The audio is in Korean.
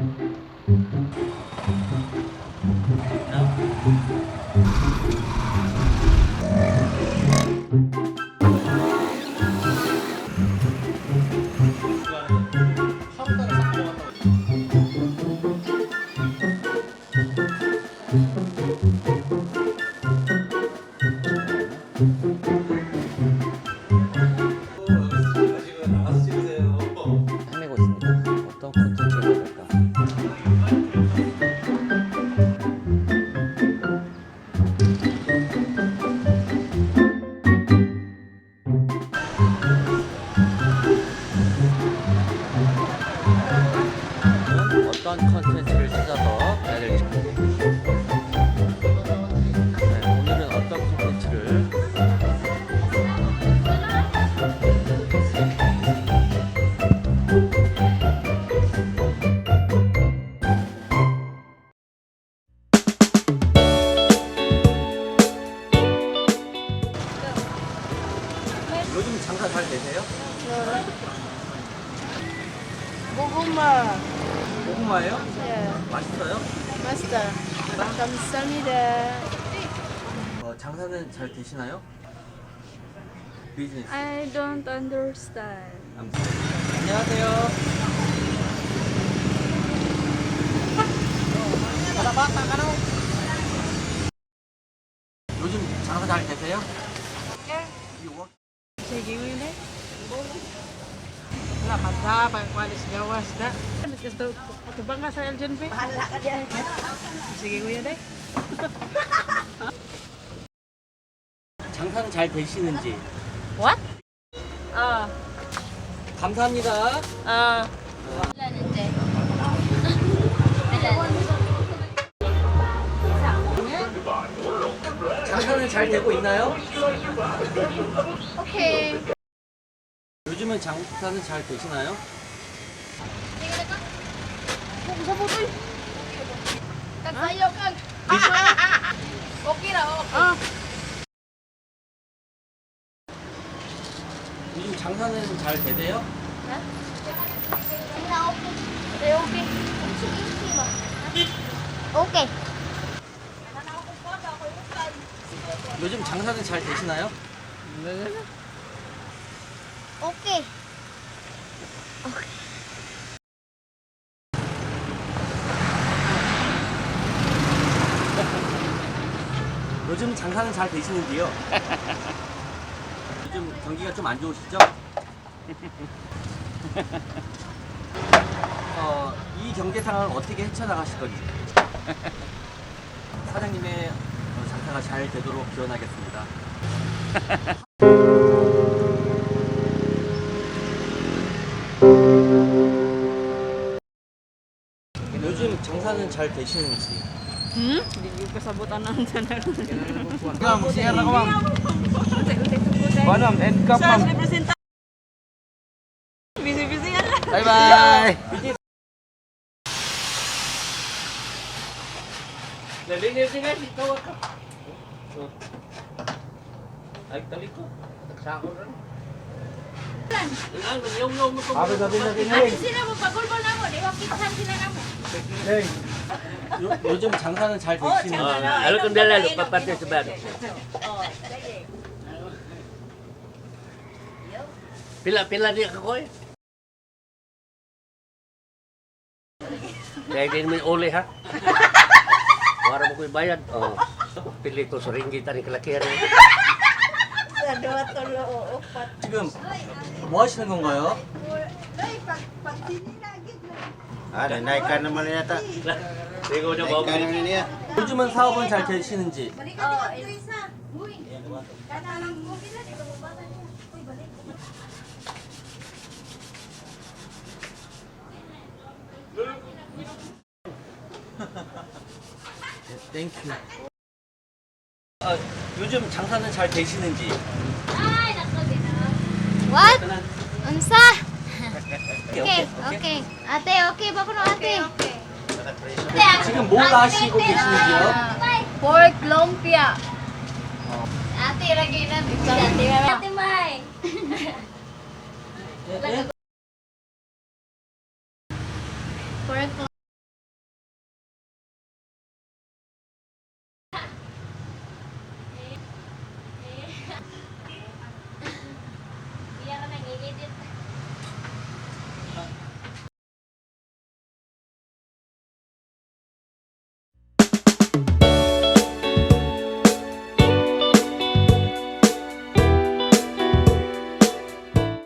헤매 고구마. 고구마예요? 예. 맛있어요? 마스터. 감사합니다. 어, 장사는 잘 되시나요? 비즈니스. I don't understand. 안녕하세요. 요즘 장사 잘 되세요? 이거 Sige, Willie. Wala, matapang kwalis gawas na. Gusto, ito ba nga sa Elgin P? Bahala ka dyan. Sige, kuya day. 장사는 잘 되시는지 What? Ah, 감사합니다. ah. 장사는 잘 되고 있나요? 오케이. 장사는 잘 되시나요? Ah, 요즘 장사는 잘 되세요? Eh. Okay. 요즘 장사는 잘 되시나요? Okay. 요즘 장사는 잘 되시는지요? 요즘 경기가 좀 안 좋으시죠? 어, 이 경제 상황을 어떻게 헤쳐나가실 건지 사장님의 어, 장사가 잘 되도록 기원하겠습니다. 장사는 잘 되시는지 hmm? Hindi ko kasabutan ng channel. Ma'am, share na ko ma'am. Ma'am, end cap Sa ma'am. representa. Busy-busy yan lang. Bye bye. Nalinis nga dito ka. Ay, tali ko. Tagsako rin. Ang yung mo ko. Abi sa din natin Ate eh. sila mo, pagulbo na mo. Di ba kitsan sila na mo? Hey. 요, 요즘 장사는 잘 어. Oh, di ako eh. Kaya din mo yung uli ha. Wala mo ko yung bayad. Oh. Pili ko sa ringgit ang kalakihan. eh. Sa dua tulo o upat. 지금 뭐 하시는 건가요? Ah, ka naman yata. Hindi ko na Naik ka mabili. naman niya. 요즘은 사업은 잘 되시는지. 땡큐 아, 요즘 장사는 잘 되시는지 What? Unsa? Okay, okay. Ate, okay ba kuno ate? Okay, okay. 지금 뭘 하시고 계시는지요? Pork lumpia. Ate, lagi na. Ate, ate,